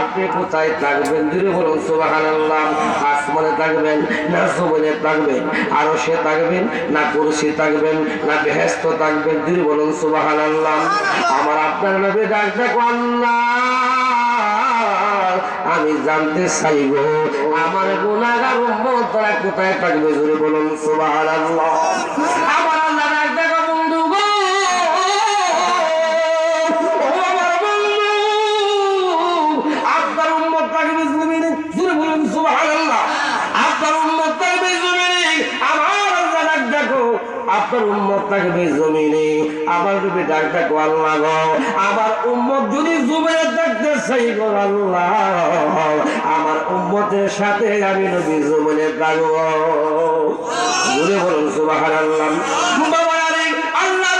আপনি কোথায় থাকবেন? দূরে বলুন, সুবহানাল্লাহ। আসমানে থাকবেন না জমিনে থাকবেন? আরও সে থাকবেন না কুরসি থাকবেন না বেহেস্ত থাকবেন? দূরে বলুন, সুবহানাল্লাহ। আমার আপনার নবী ডাক দেখো আমি জানতে চাইব, আমার গুনাহগার উম্মতরা কোথায় থাকবে? জুড়ে বলুন, সুবহানাল্লাহ। আমার যদি ডাক দেখো আল্লাহ আমার উম্মত যদি জমিনে থাকতে চাই, গো আল্লাহ। আমার উম্মতের সাথে আমি নবী জমিনে থাকব জুড়ে বলুন, সুবহানাল্লাহ। আল্লাহ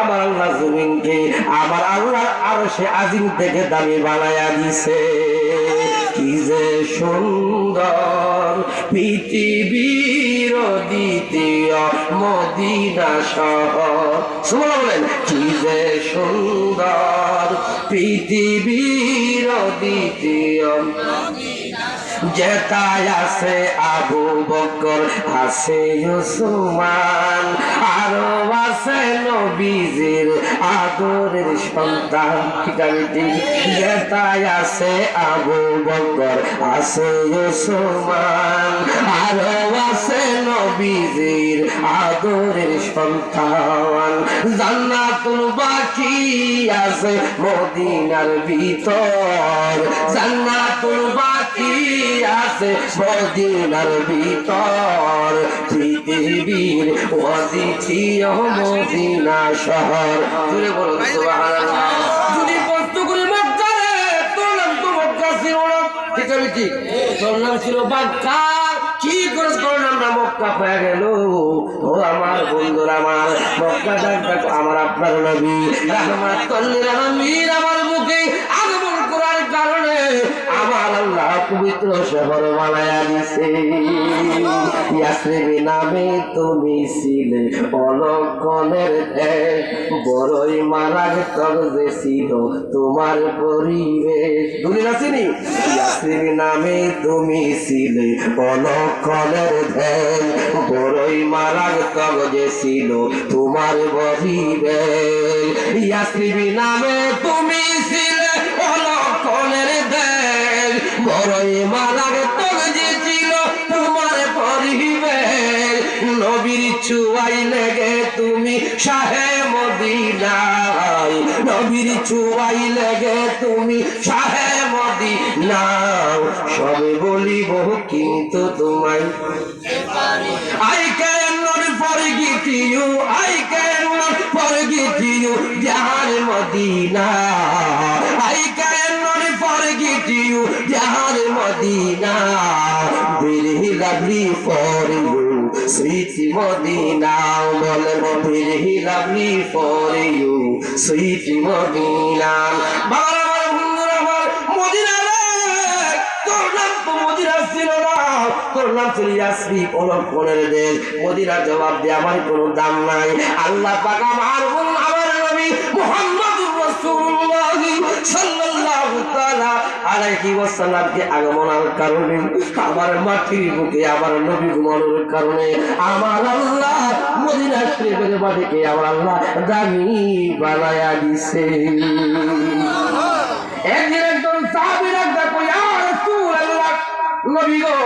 আমার আল্লাহ জমিনকে, আমার আল্লাহ আরও সে আজিম থেকে দামি বানায়া দিছে। যে সুন্দর পৃথিবীর দ্বিতীয় মদিনা শহর। শুনলেন কি যে সুন্দর পৃথিবীর দ্বিতীয় যেতায় আছে আবু বকর, আছে উসমান, আরও আছে নবীজির আদরের সন্তান। ঠিক আমি আছে আবু বকর, আছে উসমান, আরও আছে নবীজির আদরের সন্তান। জান্নাতুল বাকি আছে মদিনার ভিতর। জান্নাতুল বাকি আছে মদিনার ভিতর, পৃথিবীর অদ্বিতীয় মদিনা শহর। জুড়ে বলুন যদি কষ্ট করে তোর নাম তো মক্কা ছিল না। ঠিক আছে ঠিক? তোর নাম ছিল বাক্কা আমার বন্ধুরা, আমার মক্কা আমার আপনার নবী। কল্লির আলমীর আমার মুখে আমার আল্লাহ পবিত্র শহর দিছে। ইয়াসরিবি নামে তুমি ছিলে অলক্ষণের এক বড়ই যে ছিল তোমার পরিবেশ। দুদিন আসেনি ইয়াসরিবি নামে তুমি ছিলে অলক্ষণের ধ্যান বড়ই মারাগ তর যে ছিল তোমার পরিবেশ। ইয়াসরিবি নামে তুমি ছিলে মারাগ তর যে ছিল তোমার পরিবেশ নবীর লেগে তুমি শাহে মদিনায় নবীর চুয়াই লেগে তুমি কিন্তু তোমায় I cannot forget you. I cannot forget you. Jahar Madina. Madina. Very lovely for you. Sweet Madina. বলেন Madina. বাবার, আমার বন্ধুরা, আমার মদিনা মদিনা ছিল ইয়াসরি অলক্ষণের দেশ মদিনার জবাব দিয়ে আমার কোনো দাম নাই আল্লাহ পাক আমার আমার নবী মুহাম্মদুর রাসূলুল্লাহ সাল্লাল্লাহু তাআলা আলাইহি ওয়াসাল্লামকে আগমনের কারণে, আমার মাটির বুকে, আমার নবী ঘুমানোর কারণে, আমার আল্লাহ মদিনা শরীফের বাড়িকে আমার আল্লাহ দামি বানায়া দিছে। একদিন একজন রাসূলুল্লাহ, নবী গো,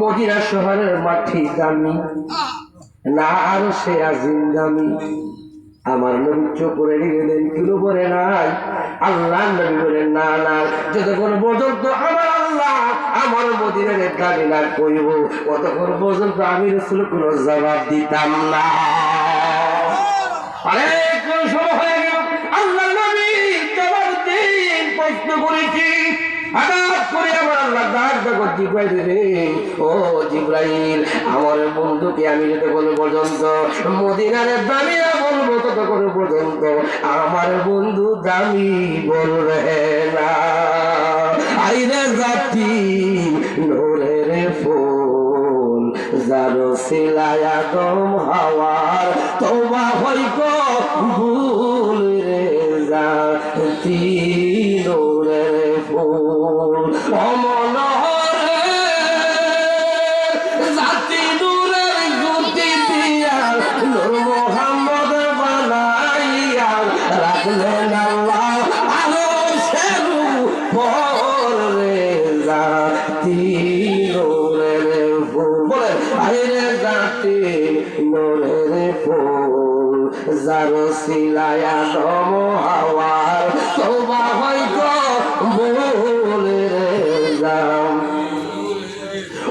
মদিনা শহরের মাটি দামি না আর সে আজিম দামি আমার নবী করে গেলেন কিলো করে নাই। আল্লাহ নবী বলেন, না না, যতক্ষণ পর্যন্ত আমার আল্লাহ আমার মদিনের দাবি না কইব, ততক্ষণ পর্যন্ত আমি রসুল কোনো জবাব দিতাম না। কোন সময় হয়ে গেল। আল্লাহ নবী জবাব দিন প্রশ্ন করেছি আমার রে বন্ধুকে আমি পর্যন্ত মদিনারে দামি না বলব, ততক্ষণ পর্যন্ত আমার বন্ধু দামি বলবে না। আইরে জাতি, নোরের ফুল, যারো সিলায়া দম হাওয়ার তোমা হইক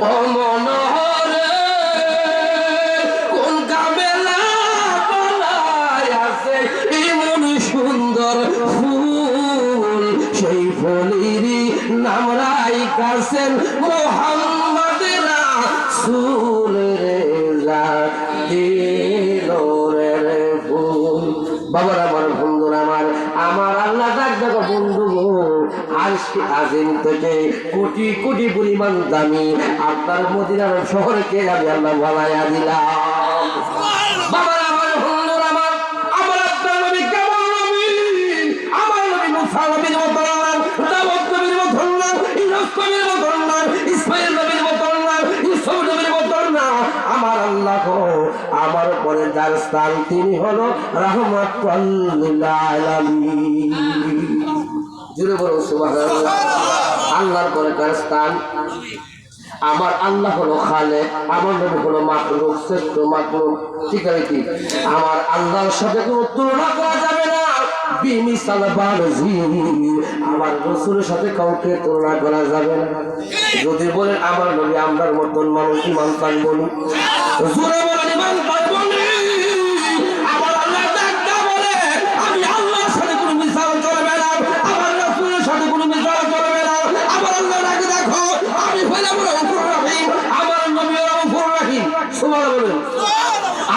ও মনোহরে আজিম থেকে কোটি কোটি পরিমাণ দামি আপনার মদিনার শহরকে আমি আল্লাহ বানাইয়া দিলাম আমার আমার পরে যার স্থান তিনি হলো রহমাতুল আলামিন। জুড়ে বলো আল্লাহর পরে কার স্থান। আমার আল্লাহ হলো খালে আমার নবী হলো মাকলুক শ্রেষ্ঠ মাকলুক ঠিক আছে কি? আমার আল্লাহর সাথে কোনো তুলনা করা যাবে না। আমার রসুলের সাথে কাউকে তুলনা করা যাবে না। যদি বলেন, আমার নবী আমরার মতন মানুষ ইমান থাকব না জোরে বলেন ইমান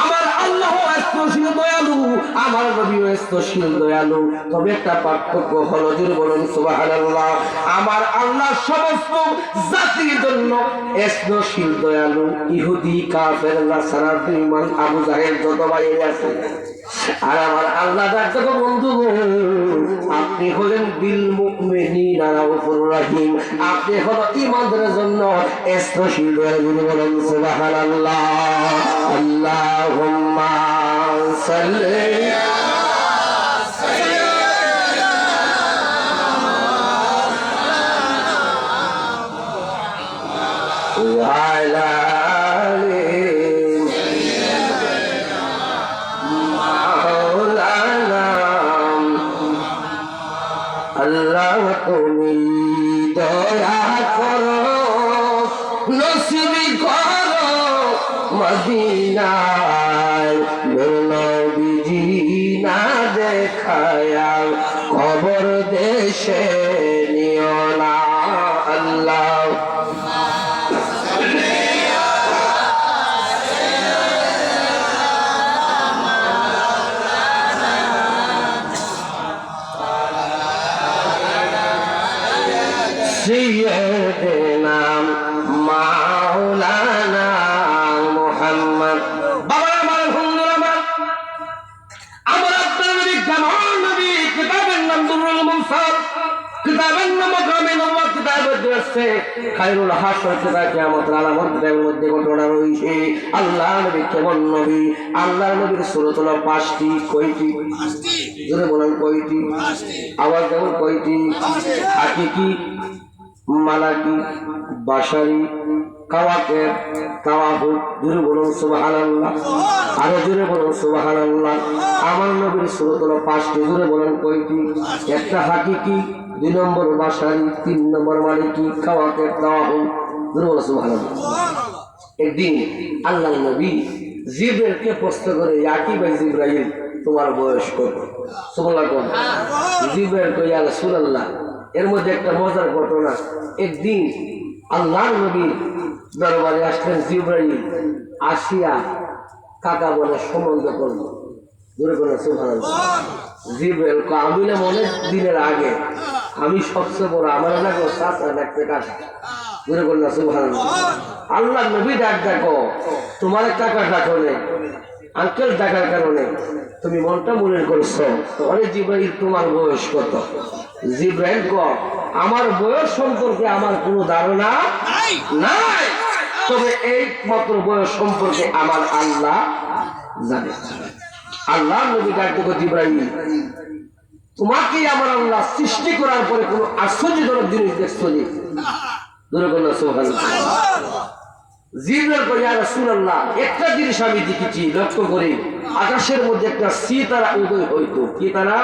আমার আল্লাহ তবে একটা পার্থক্য হলো যদি বলুন সুবহানাল্লাহ আমার আল্লাহ সমস্ত জাতির জন্য এস্তশীল দয়ালু। ইহুদি, কাফের নাসারা বেঈমান, আবু জাহেল, যত বাইরে আছে। আর আমার আল্লাহ ডাক্তার বন্ধু আপনি হলেন বিল মুকমেনি নানা উপর রাহিম। আপনি হল ইমানদের জন্য বলেন সুবাহান আল্লাহ তুমি দয়া করো নসিবি করো মদিনায় নবীজি না দেখায় খবর দেশে কিতাবের নাম মাকামে নবুয়ত কিতাবের মধ্যে খায়রুল হাসর কিতাব কিয়ামতের আলামত কিতাবের মধ্যে ঘটনা রয়েছে। আল্লাহ নবী কেমন নবী? আল্লাহ নবীর সূরত হলো পাঁচটি কয়টি? জোরে বলেন কয়টি? আওয়াজ দেবেন কয়টি? হাকিকি মালাকি বাসারি কাওয়াকে তাওয়াহু। জুড়ে বলুন সুবহানাল্লাহ। আরও জুড়ে বলুন সুবহানাল্লাহ। আমার নবীর সুরত হলো পাঁচটি জুড়ে বলেন কয়টি? একটা হাকিকি দুই নম্বর বাসারি তিন নম্বর মালিকি তাওয়াহু জুড়ে বলুন সুবহানাল্লাহ একদিন আল্লাহ নবী জিব্রাইলকে প্রশ্ন করে ইয়াকি ভাই জিব্রাইল? তোমার বয়স কত? কোন জিব্রাইল কই ইয়া রাসূলুল্লাহ। এর মধ্যে একটা মজার ঘটনা। একদিন আল্লাহ নবী দরবারে আসলেন জিব্রাইল আসিয়া কাকা বলে সম্বন্ধ করল দূরে করে সুভান জিব্রাইল কো, আমি মনে দিনের আগে আমি সবচেয়ে বড় আমার এলাকা চাচা ডাকতে কাকা দূরে করে সুভান আল্লাহ নবী ডাক দেখো তোমার কাকা ডাকো আঙ্কেল ডাকার কারণে তুমি মনটা মনে করছ। অরে জিব্রাইল তোমার বয়স কত? জিব্রাইল ক আমার বয়স সম্পর্কে আমার কোনো ধারণা নাই। তবে এই মাত্র বয়স সম্পর্কে আমার আল্লাহ জানে। আল্লাহ নবী ডাক দেখো জিব্রাইল। তোমাকে আমার আল্লাহ সৃষ্টি করার পরে কোনো আশ্চর্যজনক জিনিস দেখছ রাসূলুল্লাহ, একটা জিনিস আমি দেখেছি করি মধ্যে একটা সিতারা উদয় হইতো। কি তারা?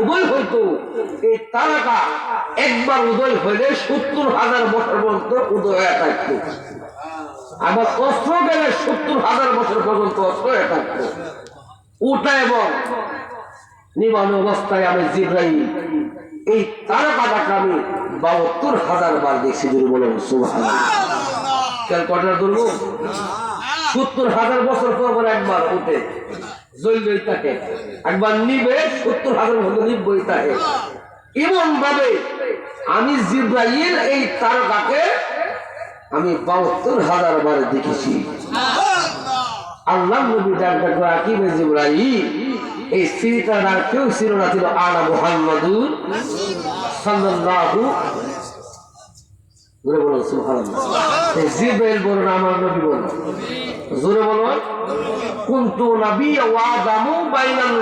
উদয় হইতো। একবার উদয় হইলে সত্তর হাজার বছর পর্যন্ত উদয় হয়ে থাকতো। আবার অস্ত্র গেলে সত্তর হাজার বছর পর্যন্ত অস্ত্র হয়ে থাকতো। ওটা এবং নিবান অবস্থায় আমি জিব্রাইল। এই তারাকাটাকে আমি বাহাত্তর হাজার বার দেখছি যদি বলেন সুভাষ কেন কটা ধরবো? সত্তর হাজার বছর পর পর একবার উঠে জ্বলবেই থাকে। একবার নিবে সত্তর হাজার বছর নিবই থাকে। এমন ভাবে আমি জিব্রাইল এই তারকাকে আমি বাহাত্তর হাজার বার দেখেছি। আল্লাহ নবী ডাক ডাক আকিবে জিব্রাইল এই স্ত্রীটার আর কেউ ছিল না, ছিল আলা মুহাম্মাদুর বাইনাল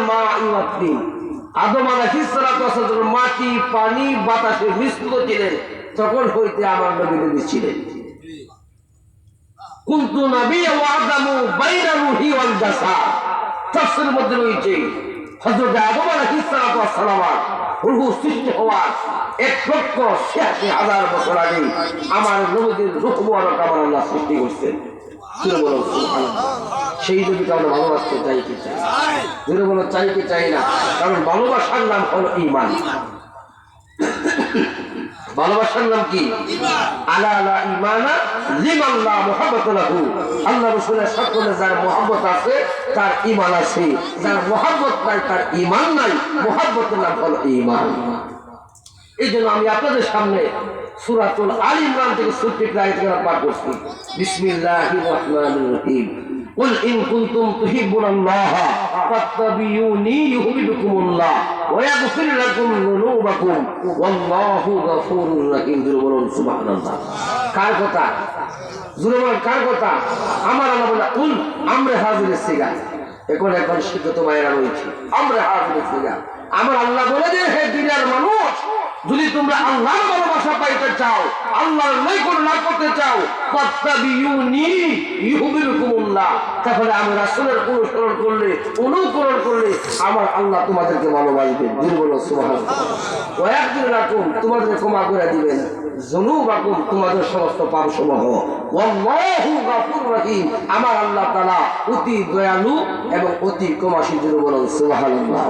মাটি, পানি, বাতাসে মিশ্রিত ছিলেন, তখন হইতে আমার নবী নবী ছিলেন। কুনতু নবী ওয়া আদামু বাইনা রূহি ওয়াল তাফসীরের মধ্যে রয়েছে, হযরত আদম ওয়াসালাম রূহ সৃষ্টি হওয়ার এক লক্ষ ছিয়াশি হাজার বছর আগে আমার নবীদের রূহ মুবারক আমার আল্লাহ সৃষ্টি করছেন। সেই নবীকে আমরা ভালোবাসতে চাই চাই? বলো, চাই কি চাই না? কারণ ভালোবাসার নাম হলো ইমান ভালোবাসার নাম কি? আলা আলা ইমানা লিমান লা লাহু। যার আছে, তার ঈমান আছে। যার মুহাব্বত নাই, তার ঈমান নাই। নাম হলো ঈমান। এই জন্য আমি আপনাদের সামনে সূরাতুল আল ইমরান থেকে আয়াত করে পাঠ করছি। বিসমিল্লাহির রহমানির রহিম। قل إن كنتم تحبون الله فاتبعوني يحببكم الله ويغفر لكم ذنوبكم والله غفور رحيم জোরে বলুন সুবহানাল্লাহ কার কথা জোরে বলুন কার কথা আমার আল্লাহ বলে উল আমরে হাজিরের সিগা এখন এখন শিক্ষিত ভাইয়েরা রয়েছে আমরা হাজিরের সিগা আমার আল্লাহ বলে যে হে দুনিয়ার মানুষ যদি তোমরা আল্লাহর ভালোবাসা পাইতে চাও, আল্লাহর নৈকট লাভ করতে চাও তাহলে আমি রাসূলের অনুসরণ করলে, অনুকরণ করলে আমার আল্লাহ তোমাদেরকে ভালোবাসবে। দুর্বল লাকুম তোমাদের ক্ষমা করে দিবেন। জুনুবাকুম তোমাদের সমস্ত পাপ সমূহ আমার আল্লাহ তাআলা অতি দয়ালু এবং অতি ক্ষমাশীল। দুর্বল সুবহানাল্লাহ।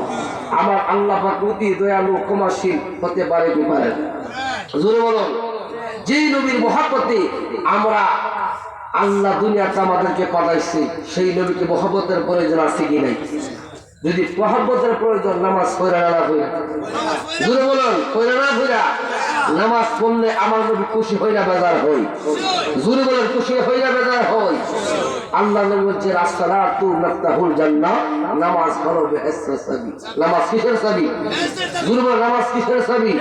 আমার আল্লাহ অতি দয়ালু, ক্ষমাশীল হতে পারে কি পারে। জোরে বলুন। যেই নবীর মহাপতি আমরা আল্লাহ দুনিয়াতে আমাদেরকে পাঠাইছি, সেই নবীকে মহাব্বতের প্রয়োজন আছে কি নাই? যদি মহাব্বতের প্রয়োজন নামাজ পড়া না হইয়া জোরে বলুন, পড়া না হইয়া নামাজ পড়লে আমার নবী খুশি হইয়া বেজার হই। জোরে বলেন খুশি হইয়া বেজার হই। আল্লাহ নবী বলছে রাস্তা না রাস্তালাতু মাফতাহুল জান্নাহ। নামাজ হলো বেহেশতের চাবি নামাজ কিসের চাবি জোরে বলেন নামাজ কিসের চাবি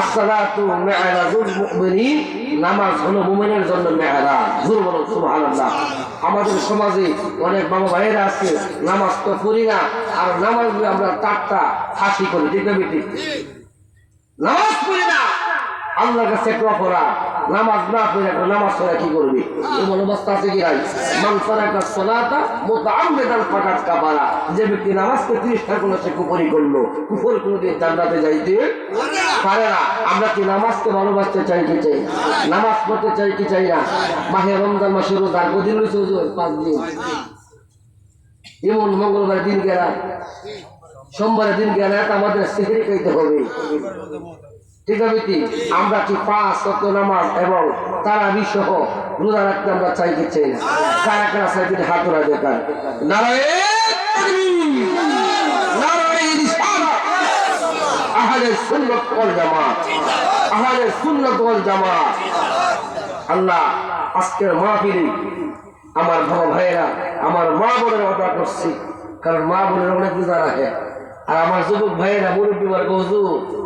আসসালাতু মি'রাজুল মুমিনিন। নামাজ হলো মুমিনের জন্য মেহরাজ জোরে বলেন সুবহানাল্লাহ। আমাদের সমাজে অনেক বাবা ভাইয়েরা আছে, নামাজ তো পড়ি না, আর নামাজ আমরা টাটটা ফাঁসি করি, ঠিক না নামাজ পড়ি না। আল্লাহর কাছে অপরাধ নামাজ না পড়ে নামাজ পড়া কি করবি? এমন অবস্থা আছে কি নাই মানসারাকা সলাতা মুতাআম্মিদান যে ব্যক্তি নামাজকে তিরিশটা কোনো সে কুফরি করল। কুফর কোনোদিন জান্নাতে যাইতে পারে না। আমরা কি নামাজকে ভালোবাসতে চাই কি চাই? নামাজ পড়তে চাই কি চাই না? মাহে রমজান মাসে রোজার কদিন রয়েছে? পাঁচ দিন। মঙ্গলবার দিন গেলা সোমবারের দিন গেলে আমাদের সেহরি খাইতে হবে। আমরা কি পাঁচ নামাজ এবং তারা রোজা রাখতে আমরা চাই কি চাই না? কারা আমার ভাইয়েরা, আমার মা বোনের অর্ডার করছি। কারণ মা বোনের অনেক রোজা রাখে। আর আমার যুবক ভাইয়েরা, মুরব্বী বার কহজু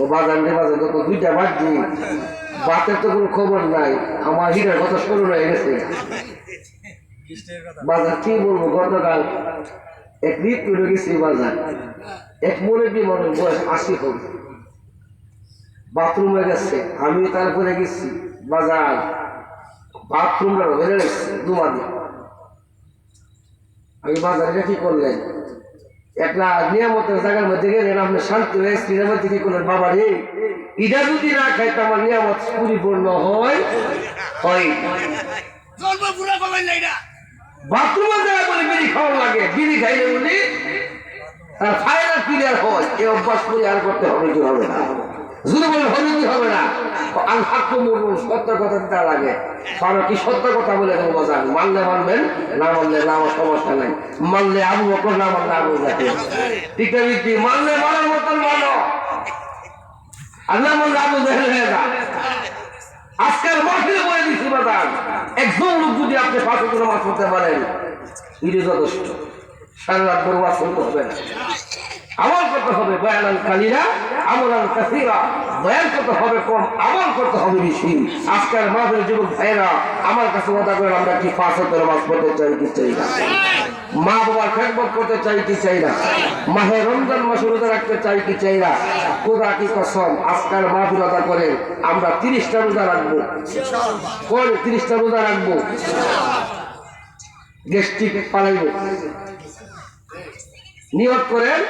ও বাজার নে বাজার যত দুইটা বাজছি বাতের তো কোনো খবর নাই, আমার হিরের কথা শুরু হয়ে গেছে। বাজার কি বলব, গতকাল এক করে গেছি বাজার। এক মনে দিয়ে মনে বয়স আশি হোক বাথরুমে গেছে আমি তারপরে গেছি। বাজার বাথরুমটা বেড়ে গেছে দুমাদি। আমি বাজারে কি করলেন? একটা নিয়ামতের জায়গার মধ্যে গেলেন আপনি শান্তি হয়ে শ্রীরামের দিকে করলেন বাবা রে ইটা যদি না খাইতে আমার নিয়ামত পরিপূর্ণ হয় হয়। বাথরুমে যারা বলে বিড়ি খাওয়া লাগে, বিড়ি খাইলে উনি ফাইনাল ক্লিয়ার হয়, এই অভ্যাস করে আর করতে হবে কি হবে না হবে না। মরবো সত্য কথা দিতে লাগে। কি সত্য কথা বলে মানলে মানবেন, না মানলে না, আমার সমস্যা নাই। মানলে আবু বকর, না মানলে আবু মানলে মানার মতন মানো। আর না মানলে আবু জাহেল হয়ে যা। মাঠে বলে দিচ্ছি বাজার একজন লোক যদি আপনি করে মাছ করতে পারেন ইরে যথেষ্ট। সারা রাত বড় করতে হবে বয়ানান কালিরা আমলান কাসিরা। বয়ান করতে হবে কম, আমল করতে হবে আজকের মাঠের যুবক আমার কাছে করে আমরা কি পাঁচ হাজার মাছ করতে চাই মা বাবার করতে চাই কি চাই না? মাসে রাখতে চাই কি চাই না? কোদা কি কসম করে আমরা তিরিশটা রোজা রাখব। কোন তিরিশটা রোজা রাখব? গেস্টিক পালাইবো। নিয়ত করেন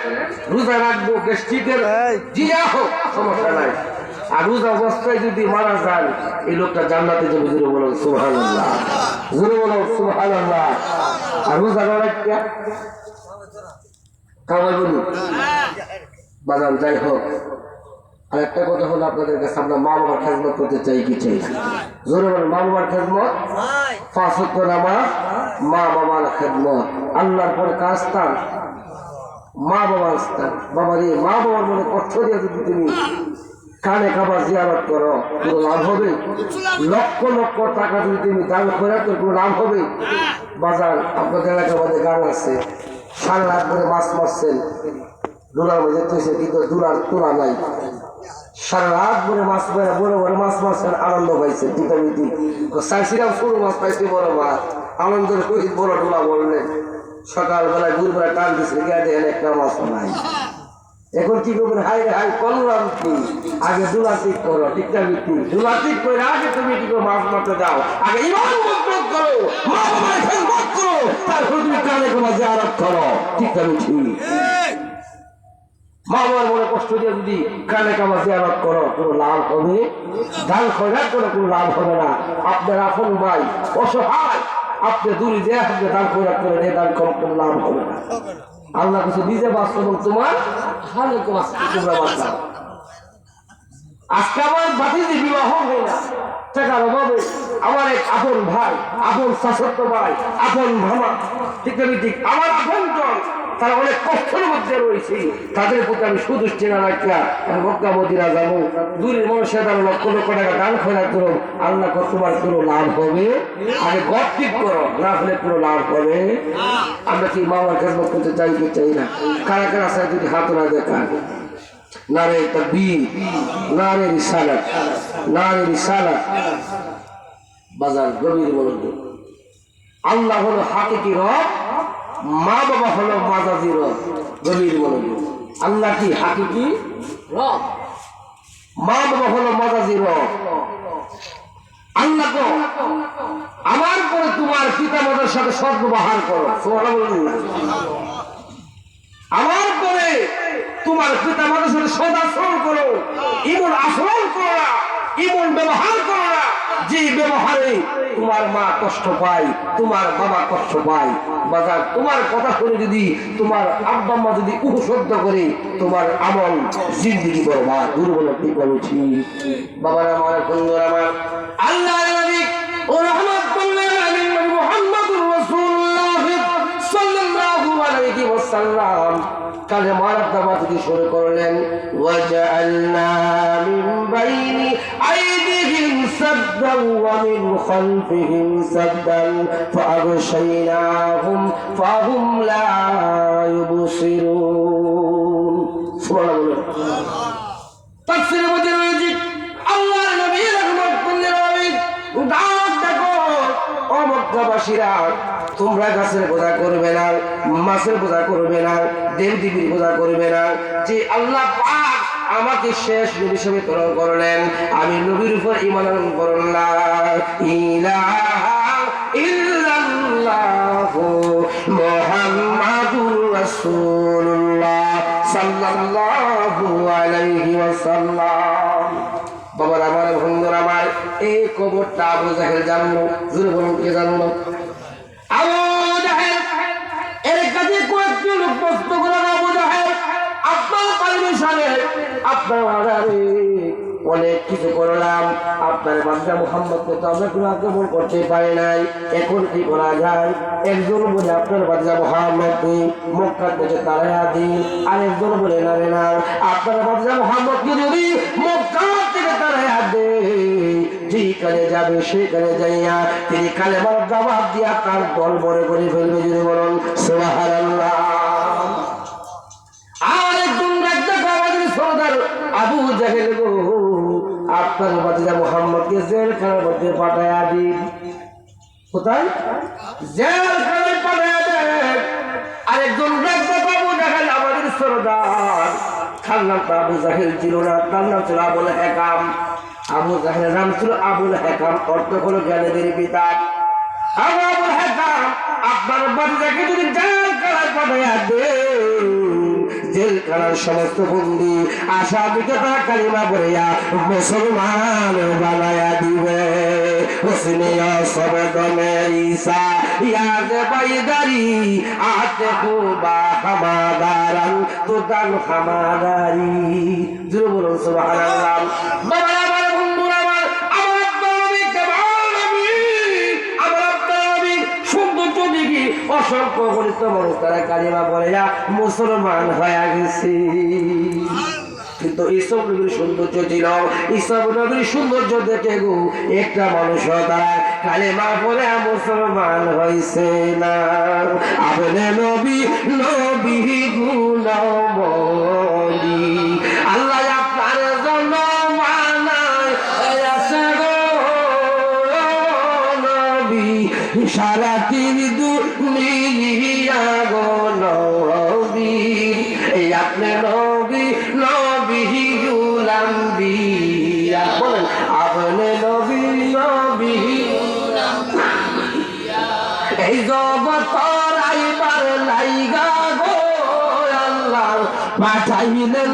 রোজা রাখব গেস্টিকের জিয়া হোক সমস্যা নাই। আর রোজা অবস্থায় যদি মারা যান এই লোকটা জান্নাতে যাবে জুড়ে বলো সুহান আল্লাহ জুড়ে বলো সুহান আল্লাহ আর রোজা না রাখিয়া? কামাই বলি? বাজান যাই হোক। আর একটা কথা হলো আপনাদের কাছে আমরা মা বাবার খেজমত করতে চাই কি চাই জোরে বলেন মা বাবার খেজমত হত্য নামাজ মা বাবার খেদমত। আল্লাহর পরে কাজ তার। মা বাবার স্থান বাবা রে মা বাবার মনে কষ্ট দিয়ে যদি তুমি কানে খাবার জিয়ারত করো, কোনো লাভ হবে? লক্ষ লক্ষ টাকা যদি তুমি দান করে তো কোনো লাভ হবে? বাজার, আপনাদের এলাকার মধ্যে গান আছে। সারা রাত ধরে মাছ মারছেন। ডোলার মধ্যে তুইছে কিন্তু ডোলার তোলা নাই। সারা রাত ভরে মাছ মেরে, বড় বড় মাছ মাছের আনন্দ পাইছে টিকামিটি চাইছিলাম ছোট মাছ পাইছি বড় মাছ। আনন্দের সহিত বড় ডোলা বললেন। সকালবেলা দুপুরবেলা টান দিচ্ছে গিয়ে দেখেন একটা মাছ নাই। এখন কি করবেন? হাই হাই করলাম কি? আগে দুলাতিক করো টিকামিটি দুলাতিক করে আগে তুমি কি মাছ মারতে যাও। আগে ইমান মজবুত করো করো, তারপর তুমি কানে কমা জিয়ারত করো টিকামিটি মা বাবার মনে কষ্ট দিয়ে যদি কানে কামা জিয়ারত করো, কোনো লাভ হবে? দান খয়রাত করে কোনো লাভ হবে না। আপনার আপন ভাই অসহায়। আপনি দূরে যে আপনি দান খয়রাত করে এ দান করো কোনো লাভ হবে না। আল্লাহ কিছু নিজে বাঁচত এবং তোমার ভালো তোমরা বাঁচাও। আজকে আমার বাতিল বিবাহ হয় না। টাকার অভাবে আমার এক আপন ভাই, আপন শাসত্ব ভাই, আপন ভামা ঠিক আমি ঠিক? আমার আপন জন তারা অনেক কষ্টের মধ্যে রয়েছে। তাদের প্রতি আমি সুদৃষ্টি না রাখিয়া মক্কা যাব। দূরের মানুষের দ্বারা লক্ষ লক্ষ টাকা দান খয়রা করো। আল্লাহ কত তোমার কোনো লাভ হবে? আগে গপ ঠিক করো, না হলে কোনো লাভ হবে? আমরা কি মামার খেদমত করতে চাই কি চাই না? কারা কারা সাথে যদি হাত না দেখান? নারে তকবীর, নারে রিসালাত নারে রিসালাত বাজার গভীর মনোযোগ আল্লাহ হলো হাকিকি রব, মা বাবা হলো মাজাজি রব। গভীর মনোযোগ আল্লাহ কি হাকিকি মা বাবা হলো মজাজি রব। আল্লাহ কো আমার পরে তোমার পিতা মাতার সাথে সদ্ব্যবহার করো। আমার পরে তোমার পিতা মাতার সাথে সদ করো। ইমন আচরণ করো না, ইমন ব্যবহার করো না। যে ব্যবহারে তোমার মা কষ্ট পায়, তোমার বাবা কষ্ট পায়, বাজার তোমার কথা শুনে যদি তোমার আব্বা মা যদি উপসদ্ধ করে, তোমার আমল জিন্দিগি বরবাদ, দুর্বল ঠিক বলেছি বাবার আমার, বন্ধুর আমার, আল্লাহ ও কালে মারাত নামাজ থেকে শুরু করলেন মিন মিন সুবহানাল্লাহ তাফসীরের মধ্যে রয়েছে আল্লাহর নবী রাহমাতুল্লাহ আলাইহি ডাক দেখো ও মক্কাবাসীরা তোমরা গাছের পূজা করবে না, মাছের পূজা করবে না দেব দেবীর পূজা করবে না। যে আল্লাহ পাক আমাকে শেষ নবী হিসেবে প্রেরণ করলেন, আমি নবীর উপর আনয়ন করলাম বাবার, আমার বন্ধুর, আমার এই কবরটা আবু জাহেল জানলো জুড়ে বলুন জানলো? আবু জাহেল, এর কাছে কয়েকটি লোক প্রশ্ন করলেন আবু জাহেল, আপনার পারমিশনে আপনার অর্ডারে অনেক কিছু করলাম। আপনার বান্দা মোহাম্মদকে তো আমরা কোনো আক্রমণ করতে পারি নাই। এখন কি করা যায়? একজন বলে, আপনার বান্দা মোহাম্মদকে মক্কার থেকে তারা দিন। আর একজন বলে, না না। আপনার বান্দা মোহাম্মদকে যদি মক্কা থেকে তারা দে যেখানে যাবে সেখানে যাইয়া তিনি কালেমার জবাব দিয়া তার দল বড় করে ফেলবে যদি বলুন আর একজন আমাদের সর্দার আবু জাহেল আবু জাহেল ছিল না, তার নাম ছিল আবুল হেকাম। আবু জাহেলের নাম ছিল আবুল হেকাম, অর্থ হলো জ্ঞানীদের পিতা। আবু হেকাম, আপনার যদি জেলখানার সমস্ত বন্দি তারা কালিমা মুসলমান দিবে। হুসনিয়া সবদমে ঈসা ইয়াদ বাইদারি, আতে খুবা হামাদারান তুদান হামাদারি। সুবহানাল্লাহ। অসংখ্য গরিত মানুষ তারা কালিমা পড়ে যা মুসলমান হয়ে গেছে। কিন্তু ইসব নবীর সৌন্দর্য ছিল, ইসব নবীর সৌন্দর্য দেখে গো, একটা মানুষ তারা কালিমা পরে মুসলমান হয়েছে না। আপনি নবী নবী গুণমণি পাঠাইলেন